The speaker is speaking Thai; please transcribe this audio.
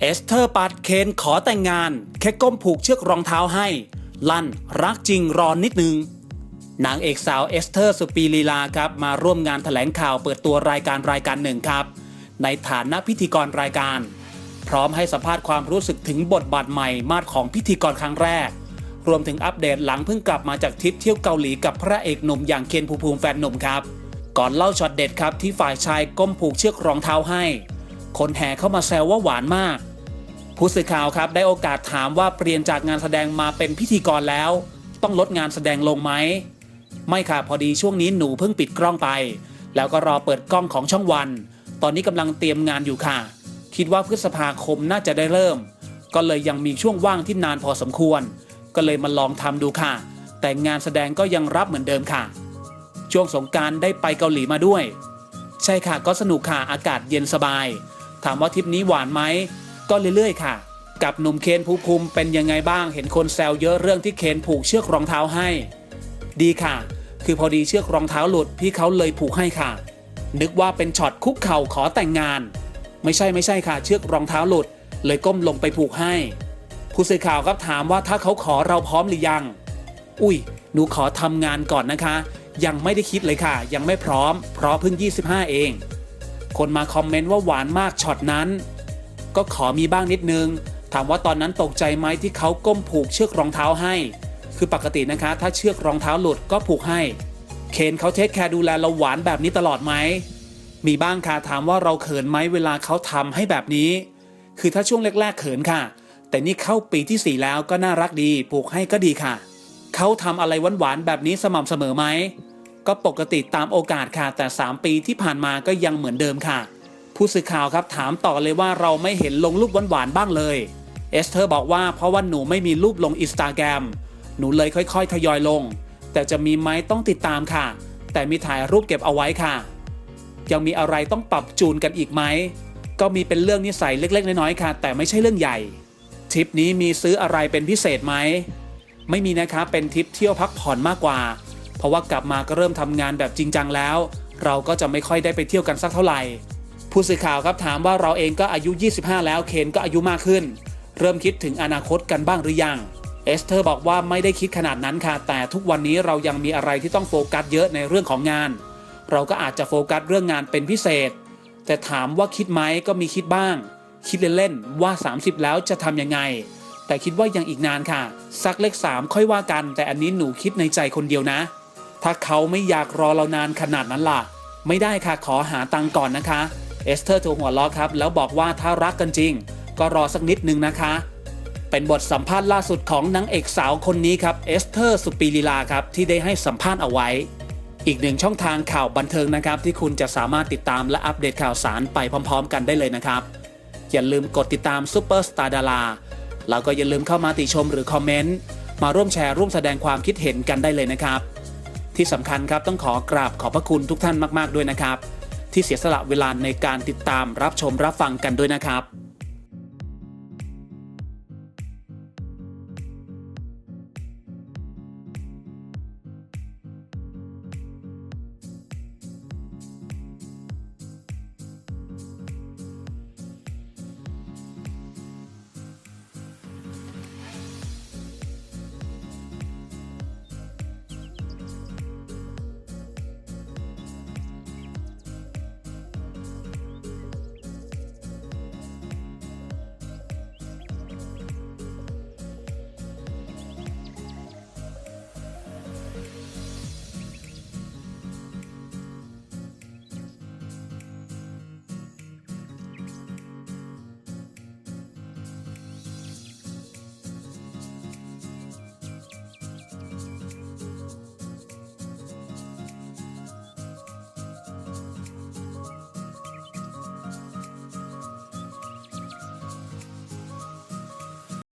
เอสเธอร์ปัดเคนขอแต่งงาน แค่ก้มผูกเชือกรองเท้าให้ ลั่นรักจริงรอนนิดนึง นางเอกสาวเอสเธอร์สุปีลีลาครับ มาร่วมงานแถลงข่าวเปิดตัวรายการรายการหนึ่งครับ ในฐานะพิธีกรรายการ พร้อมให้สัมภาษณ์ความรู้สึกถึงบทบาทใหม่มาดของพิธีกรครั้งแรก รวมถึงอัปเดตหลังเพิ่งกลับมาจากทริปเที่ยวเกาหลีกับพระเอกหนุ่มอย่างเคนภูมิภูมิแฟนหนุ่มครับ ก่อนเล่าช็อตเด็ดครับที่ฝ่ายชายก้มผูกเชือกรองเท้าให้ คนแห่เข้ามาแซวว่าหวานมาก ผู้สื่อข่าวครับได้โอกาสถามว่าเปลี่ยนจากงานแสดงมาเป็นพิธีกรแล้ว ต้องลดงานแสดงลงไหม ไม่ค่ะพอดีช่วงนี้หนูเพิ่งปิดกล้องไป แล้วก็รอเปิดกล้องของช่องวัน ตอนนี้กำลังเตรียมงานอยู่ค่ะ คิดว่าพฤษภาคมน่าจะได้เริ่ม ก็เลยยังมีช่วงว่างที่นานพอสมควร ก็เลยมาลองทำดูค่ะ แต่งานแสดงก็ยังรับเหมือนเดิมค่ะ ช่วงสงการได้ไปเกาหลีมาด้วย ใช่ค่ะก็สนุกค่ะอากาศเย็นสบาย ถามว่าทริปนี้หวานไหมก็เรื่อยๆ ค่ะ กับหนุ่มเคนภูมิภูมิเป็นยังไงบ้างเห็นคนแซวเยอะเรื่องที่เคนผูกเชือกรองเท้าให้ ดีค่ะ คือพอดีเชือกรองเท้าหลุดพี่เขาเลยผูกให้ค่ะ นึกว่าเป็นช็อตคุกเข่าขอแต่งงาน ไม่ใช่ไม่ใช่ค่ะ เชือกรองเท้าหลุด เลยก้มลงไปผูกให้ผู้สื่อข่าวครับถามว่าถ้าเขาขอเราพร้อมหรือยัง อุ้ยหนูขอทำงานก่อนนะคะ ยังไม่ได้คิดเลยค่ะ ยังไม่พร้อม เพราะเพิ่ง 25 เอง คนมาคอมเมนต์ว่าหวานมากช็อตนั้น ก็ขอมีบ้างนิดนึง ถามว่าตอนนั้นตกใจไหมที่เขาก้มผูกเชือกรองเท้าให้ คือปกตินะคะ ถ้าเชือกรองเท้าหลุดก็ผูกให้ เคนเขาเทคแคร์ดูแลเราหวานแบบนี้ตลอดไหมมีบ้างค่ะถามว่าเราเขินไหมเวลาเขาทำให้แบบนี้ คือถ้าช่วงแรกๆเขินค่ะ แต่นี่เข้าปีที่ 4 แล้วก็น่ารักดี ผูกให้ก็ดีค่ะ เขาทำอะไรหวานๆแบบนี้สม่ำเสมอไหม ก็ปกติตามโอกาสค่ะ แต่ 3 ปีที่ผ่านมาก็ยังเหมือนเดิมค่ะ ผู้สื่อข่าวครับถามต่อเลยว่าเราไม่เห็นลงรูปหวานๆบ้างเลย เอสเธอร์บอกว่าเพราะว่าหนูไม่มีรูปลงอินสตาแกรมหนูเลยค่อยๆ ทยอยลง แต่จะมีไหมต้องติดตามค่ะ แต่มีถ่ายรูปเก็บเอาไว้ค่ะ ยังมีอะไรต้องปรับจูนกันอีกไหมก็มีเป็นเรื่องนิสัยเล็ก ๆ น้อยๆค่ะ แต่ไม่ใช่เรื่องใหญ่ทริปนี้มีซื้ออะไรเป็นพิเศษไหมไม่มีนะคะเป็นทริปเที่ยวพักผ่อนมากกว่า เพราะว่ากลับมาก็เริ่มทำงานแบบจริงจังแล้ว เราก็จะไม่ค่อยได้ไปเที่ยวกันสักเท่าไหร่ ผู้สื่อข่าวครับถามว่าเราเองก็อายุ 25 แล้วเคนก็อายุมากขึ้น เริ่มคิดถึงอนาคตกันบ้างหรือยังเอสเธอร์บอกว่าไม่ได้คิดขนาดนั้นค่ะ แต่ทุกวันนี้เรายังมีอะไรที่ต้องโฟกัสเยอะในเรื่องของงาน เราก็อาจจะโฟกัสเรื่องงานเป็นพิเศษ แต่ถามว่าคิดไหมก็มีคิดบ้าง คิดเล่นๆว่า 30 แล้วจะทำยังไง แต่คิดว่ายังอีกนานค่ะ สักเลข3ค่อยว่ากัน แต่อันนี้หนูคิดในใจคนเดียวนะ ถ้าเขาไม่อยากรอเรานานขนาดนั้นล่ะ ไม่ได้ค่ะขอหาตังก่อนนะคะ เอสเธอร์โทรหัวล้อครับ แล้วบอกว่าถ้ารักกันจริง ก็รอสักนิดนึงนะคะ เป็นบทสัมภาษณ์ล่าสุดของนางเอกสาวคนนี้ครับเอสเธอร์สุปีลีลาครับที่ได้ให้สัมภาษณ์เอาไว้ อีกหนึ่งช่องทางข่าวบันเทิงนะครับ ที่คุณจะสามารถติดตามและอัปเดตข่าวสารไปพร้อม ๆ กันได้เลยนะครับ อย่าลืมกดติดตามซูเปอร์สตาร์ดาราแล้วก็อย่าลืมเข้ามาติชมหรือคอมเมนต์มาร่วมแชร์ร่วมแสดงความคิดเห็นกันได้เลยนะครับ ที่สำคัญครับต้องขอกราบขอบพระคุณทุกท่านมาก ๆ ด้วยนะครับ ที่เสียสละเวลาในการติดตามรับชมรับฟังกันด้วยนะครับ